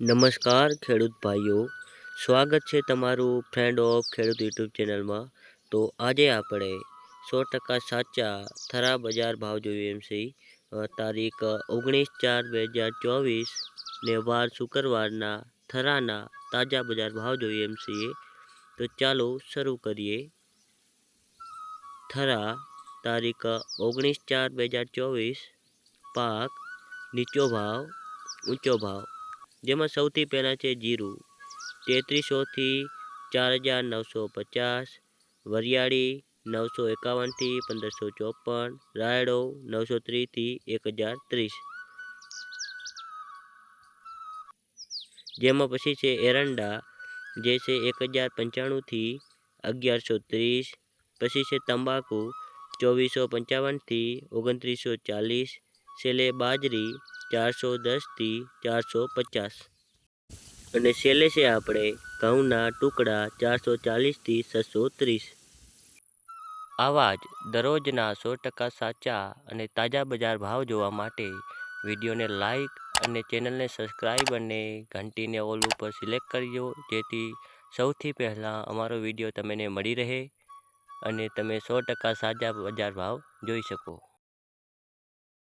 નમસ્કાર, ખેડૂત ભાઈઓ. સ્વાગત છે તમારું ફ્રેન્ડ ઓફ ખેડૂત યુટ્યુબ ચેનલમાં. તો આજે આપણે સો ટકા સાચા થરા બજાર ભાવ જોઈએ એમ સી તારીખ ઓગણીસ ચાર બે હજાર ચોવીસ ને વાર શુક્રવારના થરાના તાજા બજાર ભાવ જોઈએ એમ છીએ તો ચાલો શરૂ કરીએ. થરા, તારીખ ઓગણીસ ચાર બે હજાર ચોવીસ, પાક નીચો ભાવ, ઊંચો ભાવ. જેમાં સૌથી પહેલાં છે જીરું. તેત્રીસોથી ચાર હજાર નવસો પચાસ. વરિયાળી નવસો એકાવનથી પંદરસો ચોપન. રાયડો નવસો ત્રીસથી એક હજાર ત્રીસ. જેમાં પછી છે એરંડા, જે છે એક હજાર પંચાણુંથી અગિયારસો ત્રીસ. પછી છે તંબાકુ, ચોવીસો પંચાવનથી ઓગણત્રીસો ચાલીસ. છેલ્લે બાજરી ચારસો દસથી ચારસો પચાસ. અને છેલ્લે છે આપણે ઘઉંના ટુકડા ચારસો ચાલીસથી છસો ત્રીસ. આવા જ દરરોજના સો ટકા સાચા અને તાજા બજાર ભાવ જોવા માટે વિડીયોને લાઈક અને ચેનલને સબસ્ક્રાઈબ અને ઘંટીને ઓલ ઉપર સિલેક્ટ કરજો, જેથી સૌથી પહેલાં અમારો વીડિયો તમને મળી રહે અને તમે સો ટકા સાચા બજાર ભાવ જોઈ શકો.